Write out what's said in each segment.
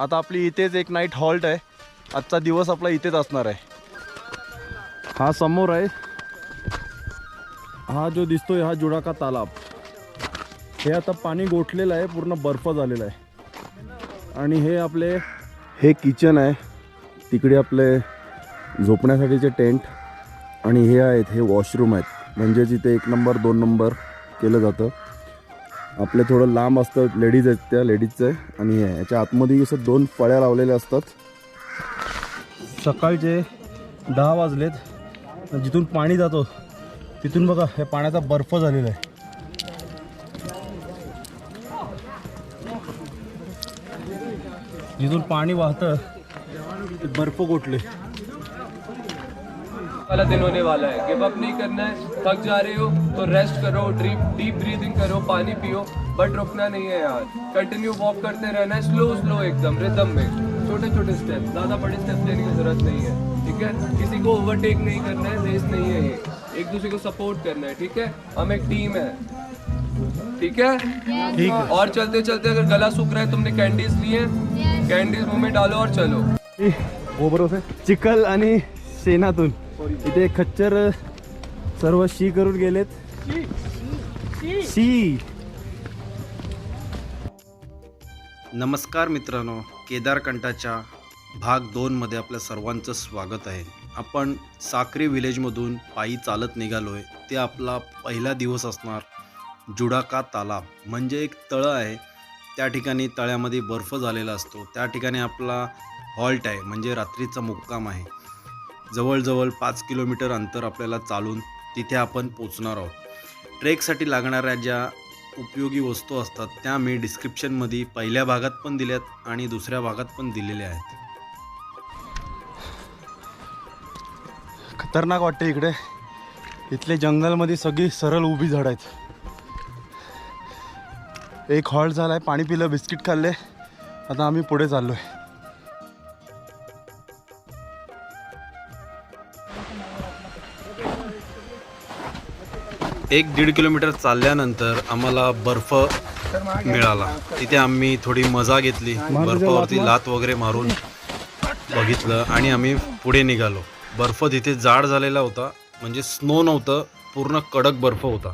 आता आपली इथेच एक नाईट हॉल्ट आहे. आजचा दिवस आपला इथेच असणार आहे. हा समोर आहे. हा जो दिसतोय हा जुडाका तालाब. हे आता पाणी गोठलेलं आहे पूर्ण बर्फ झालेला आहे. आणि हे आपले हे किचन आहे. तिकडे आपले झोपण्यासाठीचे टेंट आणि हे आहेत हे वॉशरूम आहेत. म्हणजे जिथे एक नंबर दोन नंबर केलं जातं. आपले थोडं लांब असतं लेडीज आहेत त्या लेडीजचं आहे. आणि हे. याच्या आतमध्ये असं दोन फळ्या लावलेल्या असतात. सकाळचे दहा वाजलेत. जिथून पाणी जातो तिथून बघा हे पाण्याचा बर्फ झालेला आहे. जिथून पाणी वाहतं ते बर्फ गोठले. वाला दिन होने वाला है गिव अप नहीं करना है थक जा रहे हो तो रेस्ट करो डीप डीप ब्रीदिंग करो पानी पियो बट रुकना नहीं है यार। कंटिन्यू वॉक करते रहना है स्लो स्लो एकदम रिदम में। छोटे छोटे स्टेप ज़्यादा बड़े स्टेप लेने की ज़रूरत नहीं है ठीक है? किसी को ओवरटेक नहीं करना है रेस नहीं है ये। एक दूसरे को सपोर्ट करना है ठीक है? हम एक टीम है ठीक है? ठीक है। और चलते चलते अगर गला सूख रहा है तुमने कैंडीज ली है कैंडीज मुँह में डालो और चलो। गोबरोसे चिखल आणि शेणातून इथे खच्चर सर्व शी करून गेलेत. शी. नमस्कार मित्रांनो केदारकंठाच्या भाग दोनमध्ये आपल्या सर्वांचं स्वागत आहे. आपण साक्री विलेजमधून पायी चालत निघालो आहे ते आपला पहिला दिवस असणार. जुडाका तालाब म्हणजे एक तळं आहे. त्या ठिकाणी तळ्यामध्ये बर्फ झालेला असतो. त्या ठिकाणी आपला हॉल्ट आहे. म्हणजे रात्रीचा मुक्काम आहे. जवळजवळ पाच किलोमीटर अंतर आपल्याला चालून तिथे आपण पोचणार आहोत. ट्रेकसाठी लागणाऱ्या ज्या उपयोगी वस्तू असतात त्या मी डिस्क्रिप्शनमध्ये पहिल्या भागात पण दिल्यात आणि दुसऱ्या भागात पण दिलेल्या आहेत. खतरनाक वाटते इकडे. इथले जंगलमध्ये सगळी सरळ उभी झाड आहेत. एक हॉल्ट झालाय पाणी पिलं बिस्किट खाल्ले. आता आम्ही पुढे चाललोय. एक दीड किलोमीटर चालल्यानंतर आम्हाला बर्फ मिळाला. तिथे आम्ही थोडी मजा घेतली. बर्फावरती लात वगैरे मारून बघितलं आणि आम्ही पुढे निघालो. बर्फ तिथे जाड झालेला होता. म्हणजे स्नो नव्हतं. पूर्ण कडक बर्फ होता.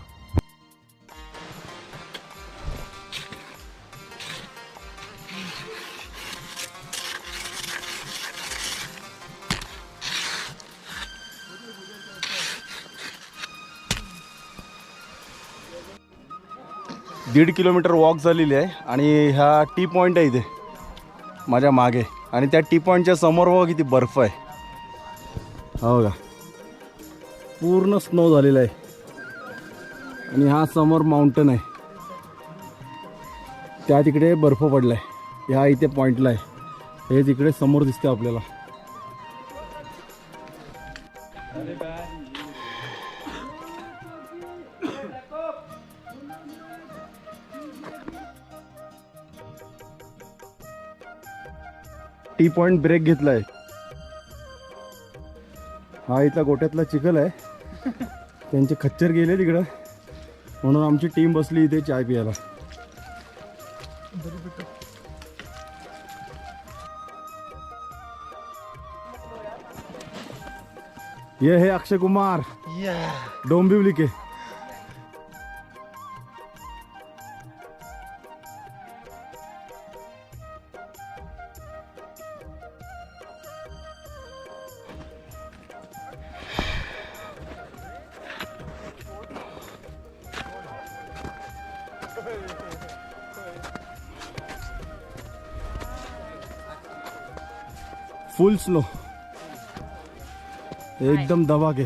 दीड किलोमीटर वॉक झालेली आहे आणि ह्या टी पॉईंट आहे इथे माझ्या मागे. आणि त्या टी पॉईंटच्या समोर बघा किती बर्फ आहे. हो का पूर्ण स्नो झालेला आहे. आणि हा समोर माउंटन आहे. त्या तिकडे बर्फ पडला आहे ह्या इथे पॉईंटला आहे. हे तिकडे समोर दिसते आपल्याला. टी पॉइंट ब्रेक घेतलाय. हा इथला गोट्यातला चिखल आहे. त्यांचे खच्चर गेले तिकडं म्हणून आमची टीम बसली इथे चाय पियाला ये है अक्षय कुमार. डोंबिवली के फुल स्नो एकदम दबाके।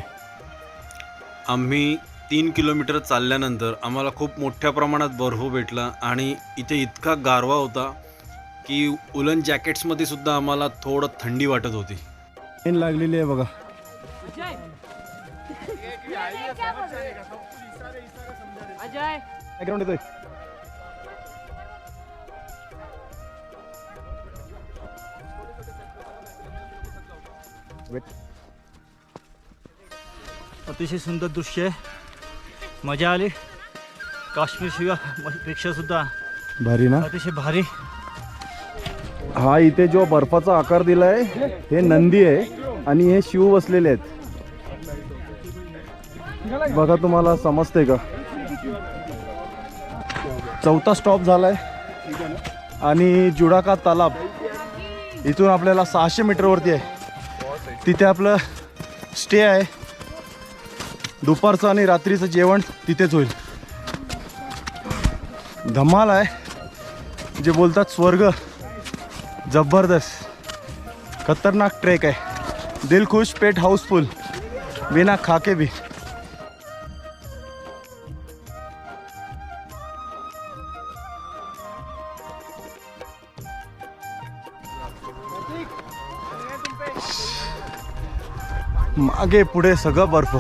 आम्ही तीन किलोमीटर चालल्यानंतर आम्हाला खूप मोठ्या प्रमाणात बर्फ भेटला आणि इथे इतका गारवा होता की उलन जॅकेट्समध्ये सुद्धा आम्हाला थोडं थंडी वाटत होती. पेन लागलेली आहे बघा. अजय. बॅकग्राऊंड येतोय. अतिशय सुंदर दृश्य आहे. मजा आली. काश्मीर शिवायपेक्षा सुद्धा भारी ना? अतिशय भारी. हा इथे जो बर्फाचा आकार दिलाय हे नंदी आहे आणि हे शिव बसलेले आहेत. बघा तुम्हाला समजते का? चौथा स्टॉप झालाय. आणि जुडाका तालाब इथून आपल्याला सहाशे मीटरवरती आहे. तिथे आपलं स्टे आहे. दुपारचं आणि रात्रीचं जेवण तिथेच होईल. धमाल आहे. जे बोलतात स्वर्ग जबरदस्त. खतरनाक ट्रेक आहे. दिलखुश पेट हाऊसफुल बिना खाके भी. मागे पुढे सगळं बर्फ.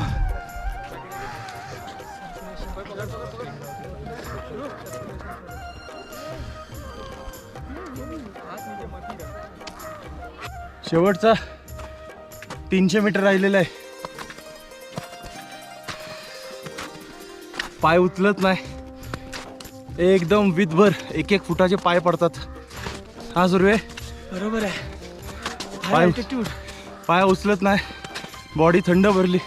शेवटचा तीनशे मीटर राहिलेला आहे. पाय उचलत नाही. एकदम विधभर एक एक फुटाचे पाय पडतात. हा सुर्वे. बरोबर आहे. पाय पाय उचलत नाही. बॉडी थंड भरली.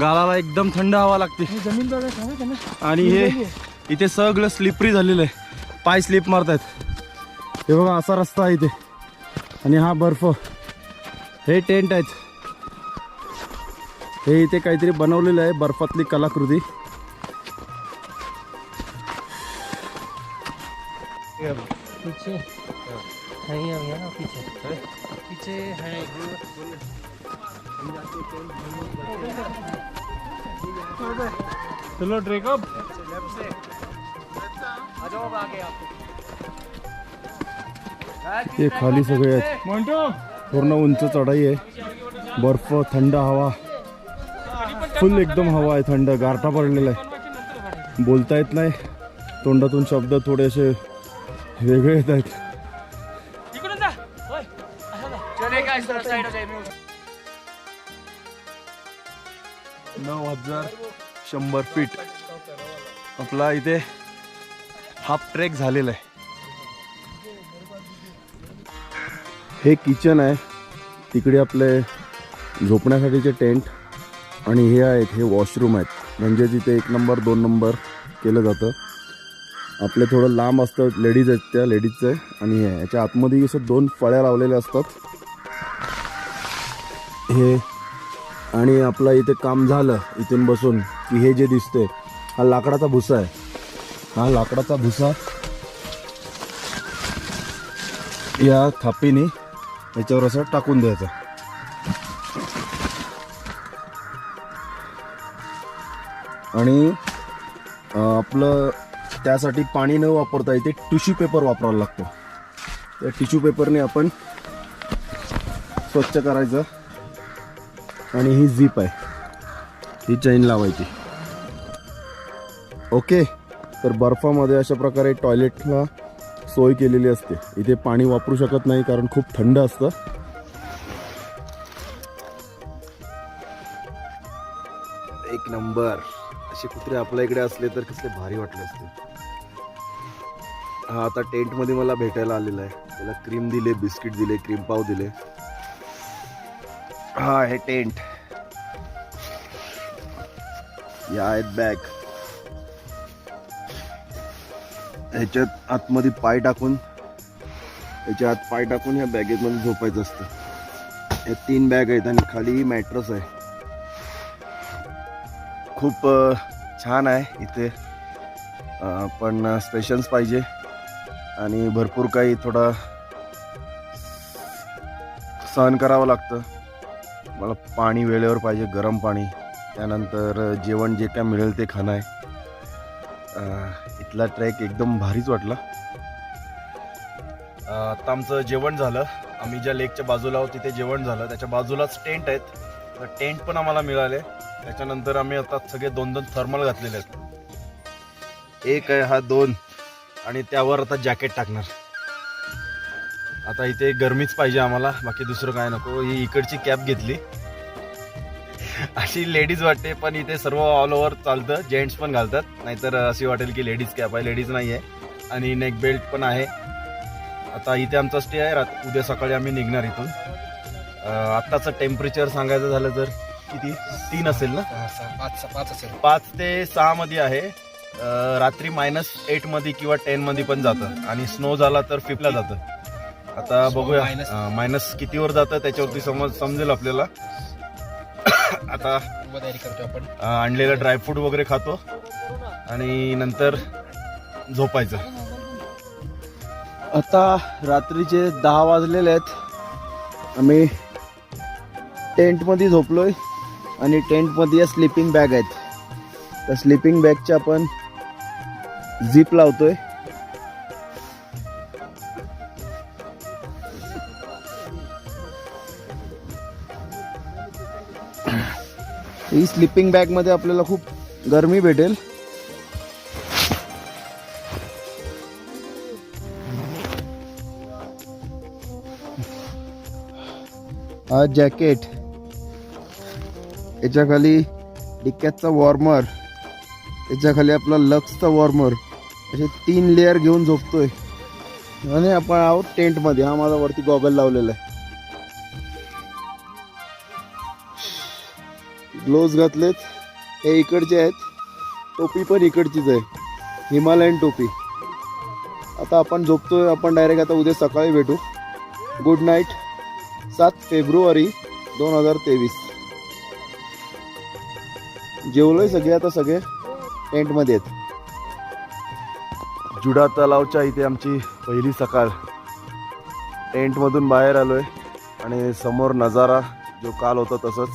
गालाला एकदम थंड हवा लागते. जमीन बघा आणि हे इथे सगळं स्लिपरी झालेलं आहे. पाय स्लिप मारतायत. हे बघा असा रस्ता आहे इथे. आणि हा बर्फ. हे टेंट आहेत. हे इथे काहीतरी बनवलेलं आहे बर्फातली कलाकृती. पीछे. है पीछे? पीछे है. चलो ट्रेकअप हे खाली सगळे आहेत. पूर्ण उंच चढाई आहे. बर्फ थंड हवा. फुल एकदम हवा आहे थंड. गारठा पडलेला आहे. बोलता येत नाही. तोंडातून शब्द थोडेसे वेगळे येत आहेत. शंभर फीट आपला इथे हाफ ट्रेक झालेला आहे. हे किचन आहे. तिकडे आपले झोपण्यासाठीचे टेंट आणि हे आहेत हे वॉशरूम आहेत. म्हणजे तिथे एक नंबर दोन नंबर केलं जातं. आपले थोडं लांब असतं लेडीज आहेत त्या लेडीजचं आहे. आणि हे याच्या आतमध्ये असं दोन फळ्या लावलेल्या असतात. हे. आणि आपलं इथे काम झालं इथून बसून. की हे जे दिसतंय हा लाकडाचा भुसा आहे. हा लाकडाचा भुसा या थापीने याच्यावर असं टाकून द्यायचं. आणि आपलं त्यासाठी पाणी न वापरता येते टिश्यू पेपर वापरायला लागतो. त्या टिश्यू पेपरने आपण स्वच्छ करायचं. आणि ही झीप आहे. ही चैन लावायची. ओके तर बर्फामध्ये अशा प्रकारे टॉयलेटला सोय केलेली असते. इथे पाणी वापरू शकत नाही कारण खूप थंड असतं. एक नंबर. असे कुत्रे आपल्या इकडे असले तर कसले भारी वाटले असते. हा आता टेंटमध्ये मला भेटायला आलेला आहे. त्याला क्रीम दिले बिस्किट दिले क्रीम पाव दिले. हा हे टेंट. या आहेत बॅग. ह्याच्यात आतमध्ये पाय टाकून याच्या आत पाय टाकून ह्या बॅगेमध्ये झोपायचं असतं. हे तीन बॅग आहेत आणि खाली मॅट्रस आहे. खूप छान आहे इथे. पण स्पेशन्स पाहिजे. आणि भरपूर काही थोडा सहन करावं लागतं. मला पाणी वेळेवर पाहिजे गरम पाणी. त्यानंतर जेवण जे काय मिळेल ते खाणं आहे. इथला ट्रॅक एकदम भारीच वाटला. आता आमचं जेवण झालं. आम्ही ज्या लेकच्या बाजूला आहोत तिथे जेवण झालं. त्याच्या बाजूलाच टेंट आहेत. तर टेंट पण आम्हाला मिळाले. त्याच्यानंतर आम्ही आता सगळे दोन दोन थर्मल घातलेले आहेत. एक आहे हा दोन आणि त्यावर आता जॅकेट टाकणार. आता इथे गरमीच पाहिजे आम्हाला. बाकी दुसरं काय नको. ही इकडची कॅप घेतली. अशी लेडीज वाटते पण इथे सर्व ऑल ओव्हर चालतं. जेंट्स पण घालतात. नाहीतर अशी वाटेल की लेडीज कॅप आहे. लेडीज नाही आहे आणि नेक बेल्ट पण आहे. आता इथे आमचा स्टे आहे. रात उद्या सकाळी आम्ही निघणार इथून. आत्ताचं टेम्परेचर सांगायचं झालं तर किती? तीन असेल ना? पाच पाच असेल. पाच ते सहा मध्ये आहे. रात्री मायनस एटमध्ये किंवा टेन मध्ये पण जातं. आणि स्नो झाला तर फिफ्टला जातं. आता बघूया. मायनस कितीवर जातं त्याच्यावरती समज समजेल आपल्याला. आता व तयारी करतो आपण. अं, आणलेलं ड्रायफ्रूट वगैरे खातो. आणि नंतर झोपायचं. आता रात्रीचे दहा वाजलेले आहेत. आम्ही टेंटमध्ये झोपलोय आणि टेंटमध्ये या स्लिपिंग बॅग आहेत. त्या स्लिपिंग बॅगच्या आपण झिप लावतोय. ही स्लिपिंग बॅगमध्ये आपल्याला खूप गरमी भेटेल. हा जॅकेट याच्या खाली वॉर्मर त्याच्याखाली आपला लक्सचा वॉर्मर असे तीन लेअर घेऊन झोपतोय. आणि आपण आहोत टेंटमध्ये हा माझा वरती गॉगल लावलेला आहे. ग्लोव्ज घातलेत. हे इकडचे आहेत. टोपी पण इकडचीच आहे. हिमालयन टोपी. आता आपण झोपतोय. आपण डायरेक्ट आता उद्या सकाळी भेटू. गुड नाईट सात फेब्रुवारी दोन हजार तेवीस. जेवलोय सगळे आता सगळे. टेंटमध्ये आहेत. जुडा तलावच्या इथे आमची पहिली सकाळ. टेंटमधून बाहेर आलोय. आणि समोर नजारा जो काल होता तसंच.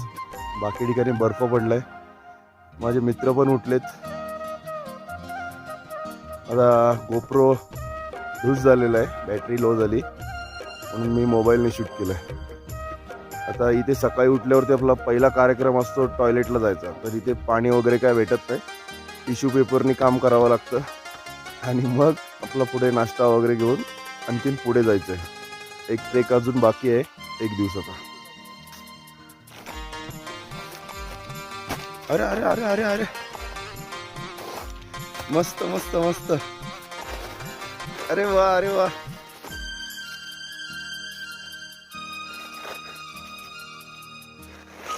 बाकी ठिकाणी बर्फ पडलाय. माझे मित्र पण उठलेत. आता गोप्रो लूज झालेला आहे. बॅटरी लो झाली. म्हणून मी मोबाईलने शूट केलं आहे आता इथे सकाळी उठल्यावरती आपला पहिला कार्यक्रम असतो टॉयलेटला जायचा. तर इथे पाणी वगैरे काय भेटत नाही. टिश्यू पेपरनी काम करावं लागतं. आणि मग आपला पुढे नाश्ता वगैरे घेऊन आणखीन पुढे जायचं आहे एक ट्रेक अजून बाकी आहे. एक दिवसाचा अरे अरे अरे अरे अरे. मस्त मस्त मस्त. अरे वा अरे वा.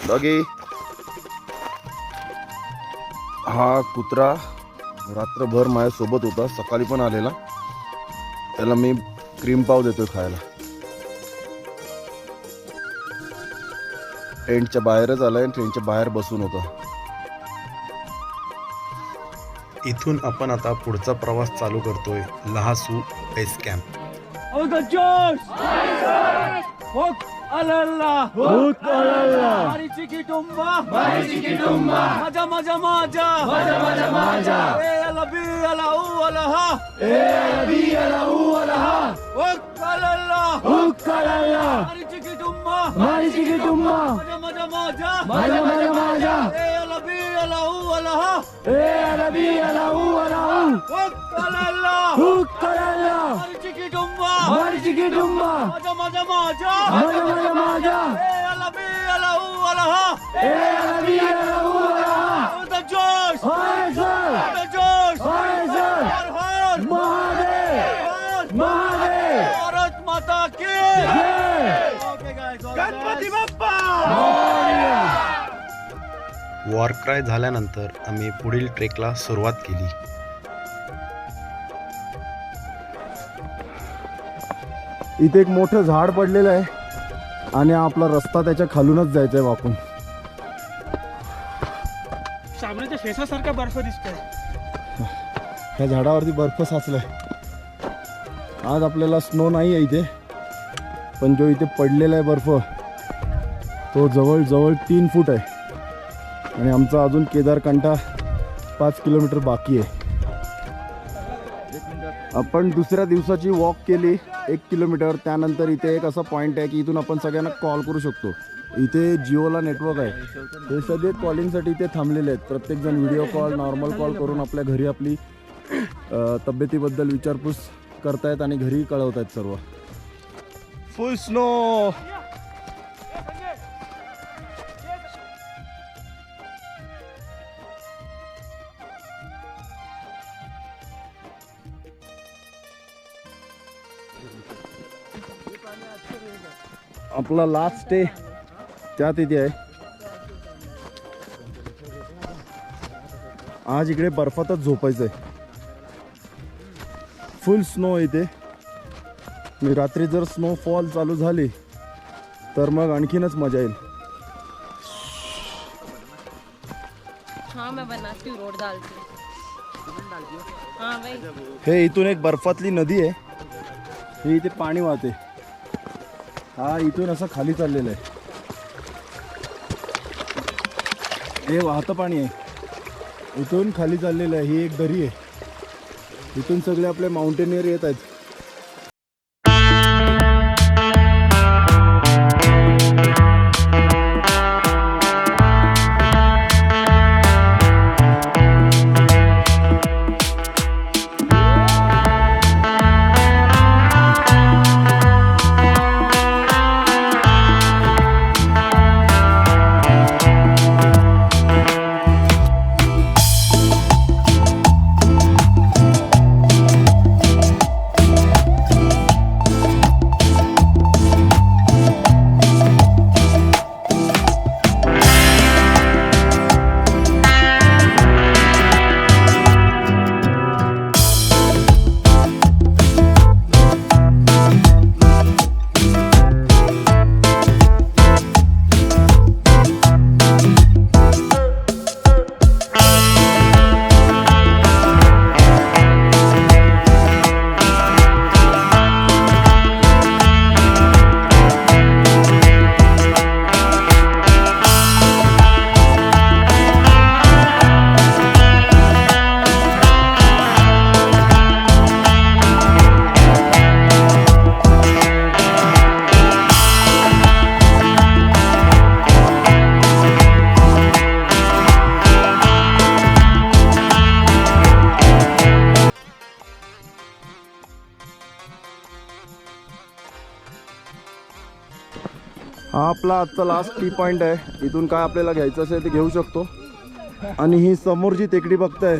डॉगी. हा कुत्रा रात्रभर माझ्यासोबत होता. सकाळी पण आलेला. त्याला मी क्रीम पाव देतोय खायला. टेंटच्या बाहेरच आलाय टेंटच्या ट्रेनच्या बाहेर बसून होता. इथून आपण आता पुढचा प्रवास चालू करतोय. लहासू बेस कॅम्प মারিচি কি তুম্মা মাজা মাজা মাজা। এ আলাবি আলাহু আলাহ। এ আলাবি আলাহু আলাহ। হুকালাল্লাহ হুকালাল্লাহ মারিচি কি তুম্মা মারিচি কি তুম্মা মাজা মাজা মহাদেব। वॉरक्राय झाल्यानंतर आम्ही पुढील ट्रेकला सुरुवात केली. इथे एक मोठं झाड पडलेलं आहे आणि आपला रस्ता त्याच्या खालूनच जायचा आहे वाकून. सामनेच्या शेषासारखा बर्फ दिसतोय. ह्या झाडावरती बर्फ साचलाय. आज आपल्याला स्नो नाही आहे इथे पण जो इथे पडलेला आहे बर्फ तो जवळजवळ तीन फूट आहे. आणि आमचा अजून केदारकांठा पाच किलोमीटर बाकी आहे. आपण दुसऱ्या दिवसाची वॉक केली एक किलोमीटर. त्यानंतर इथे एक असा पॉईंट आहे की इथून आपण सगळ्यांना कॉल करू शकतो. इथे जिओला नेटवर्क आहे. हे सगळे कॉलिंगसाठी इथे थांबलेले आहेत. प्रत्येकजण व्हिडिओ कॉल नॉर्मल कॉल करून आपल्या घरी आपली तब्येतीबद्दल विचारपूस करतायत आणि घरी कळवतायत सर्व. फुल स्नो आपला लास्ट डे त्या तिथे आहे. आज इकडे बर्फातच झोपायचं आहे फुल स्नो आहे इथे. मी रात्री जर स्नोफॉल चालू झाली तर मग आणखीनच मजा येईल. हाँ मैं बनाती हूँ रोड डालती हूँ. हाँ भाई. हे इथून एक बर्फातली नदी आहे. हे इथे पाणी वाहते. हा इथून असं खाली चाललेलं आहे. हे वाहतं पाणी आहे. इथून खाली चाललेलं आहे. ही एक दरी आहे. इथून सगळे आपले माउंटेनियर येत आहेत. हा आपला आजचा लास्ट टी पॉईंट आहे. इथून काय आपल्याला घ्यायचं असेल ते घेऊ शकतो. आणि ही समोर जी टेकडी बघताय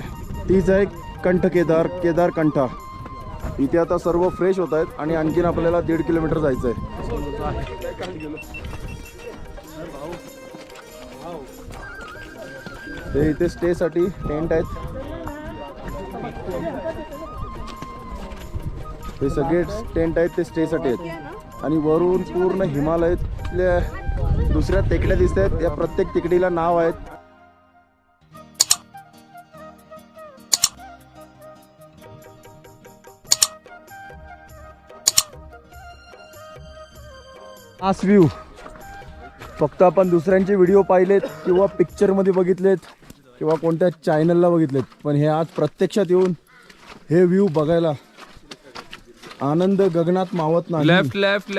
तीच आहे कंठ केदार केदार कंठा. इथे आता सर्व फ्रेश होत आहेत आणि आणखीन आपल्याला दीड किलोमीटर जायचं आहे ते इथे स्टेसाठी टेंट आहेत. हे सगळे टेंट आहेत ते स्टेसाठी आहेत. आणि वरून पूर्ण हिमालयातल्या दुसऱ्या टेकड्या दिसत आहेत. या प्रत्येक टेकडीला नाव आहेत. हाच व्ह्यू फक्त आपण दुसऱ्यांचे व्हिडिओ पाहिलेत किंवा पिक्चरमध्ये बघितलेत किंवा कोणत्या चॅनलला बघितलेत. पण हे आज प्रत्यक्षात येऊन हे व्ह्यू बघायला आनंद गगनात मावत नाही. Left left left